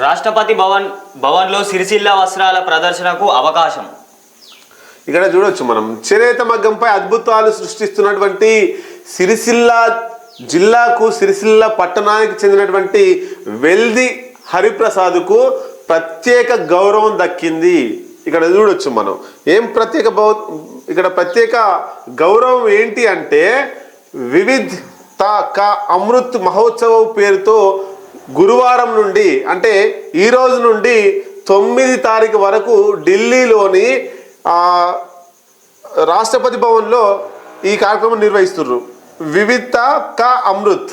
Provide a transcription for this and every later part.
రాష్ట్రపతి భవన్ భవన్లో సిరిసిల్ల వస్త్రాల ప్రదర్శనకు అవకాశం. ఇక్కడ చూడొచ్చు మనం. చేనేత మగ్గంపై అద్భుతాలు సృష్టిస్తున్నటువంటి సిరిసిల్ల జిల్లాకు సిరిసిల్ల పట్టణానికి చెందినటువంటి వెల్ది హరిప్రసాద్కు ప్రత్యేక గౌరవం దక్కింది. ఇక్కడ చూడొచ్చు మనం. ఏం ప్రత్యేక ఇక్కడ ప్రత్యేక గౌరవం ఏంటి అంటే వివిధ్ తా కా అమృత్ మహోత్సవం పేరుతో గురువారం నుండి అంటే ఈ రోజు నుండి తొమ్మిది తారీఖు వరకు ఢిల్లీలోని రాష్ట్రపతి భవన్లో ఈ కార్యక్రమం నిర్వహిస్తున్నారు వివిధ క అమృత్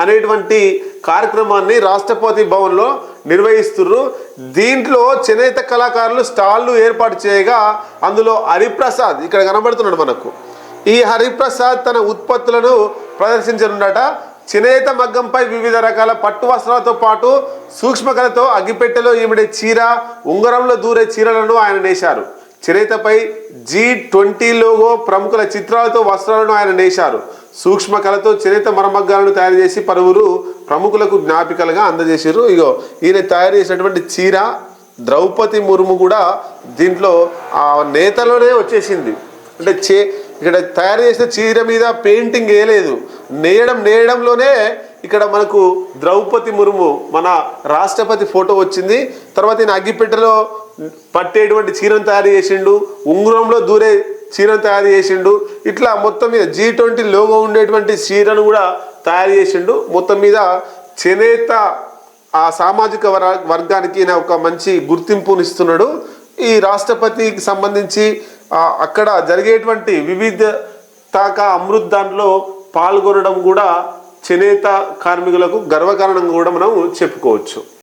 అనేటువంటి కార్యక్రమాన్ని రాష్ట్రపతి భవన్లో నిర్వహిస్తున్నారు దీంట్లో చేనేత కళాకారులు స్టాళ్ళు ఏర్పాటు చేయగా అందులో హరిప్రసాద్ ఇక్కడ కనబడుతున్నాడు మనకు. ఈ హరిప్రసాద్ తన ఉత్పత్తులను ప్రదర్శించనున్నట చేనేత మగ్గంపై వివిధ రకాల పట్టు వస్త్రాలతో పాటు సూక్ష్మకళతో అగ్గిపెట్టెలో ఈమెడే చీర ఉంగరంలో దూరే చీరలను ఆయన నేశారు. చేనేతపై జీ ట్వంటీ లోగో ప్రముఖుల చిత్రాలతో వస్త్రాలను ఆయన నేశారు. సూక్ష్మ కళతో చేనేత మరమగ్గాలను తయారు చేసి పలువురు ప్రముఖులకు జ్ఞాపికలుగా అందజేశారు. ఇగో ఈయన తయారు చేసినటువంటి చీర ద్రౌపది ముర్ము కూడా దీంట్లో ఆ నేతలోనే వచ్చేసింది. అంటే చే ఇక్కడ తయారు చేసిన చీర మీద పెయింటింగ్ వేయలేదు. నేయడం నేయడంలోనే ఇక్కడ మనకు ద్రౌపది ముర్ము మన రాష్ట్రపతి ఫోటో వచ్చింది. తర్వాత ఈయన అగ్గిపెట్టెలో పట్టేటువంటి చీరను తయారు చేసిండు ఉంగరంలో దూరే చీరను తయారు చేసిండు. ఇట్లా మొత్తం మీద జీ ట్వంటీ లోగో ఉండేటువంటి చీరను కూడా తయారు చేసిండు. మొత్తం మీద చేనేత ఆ సామాజిక వర్గానికి ఈయన ఒక మంచి గుర్తింపునిస్తున్నాడు. ఈ రాష్ట్రపతికి సంబంధించి అక్కడ జరిగేటువంటి వివిధ తాకా అమృత్ దాంట్లో పాల్గొనడం కూడా చేనేత కార్మికులకు గర్వకారణంగా కూడా మనం చెప్పుకోవచ్చు.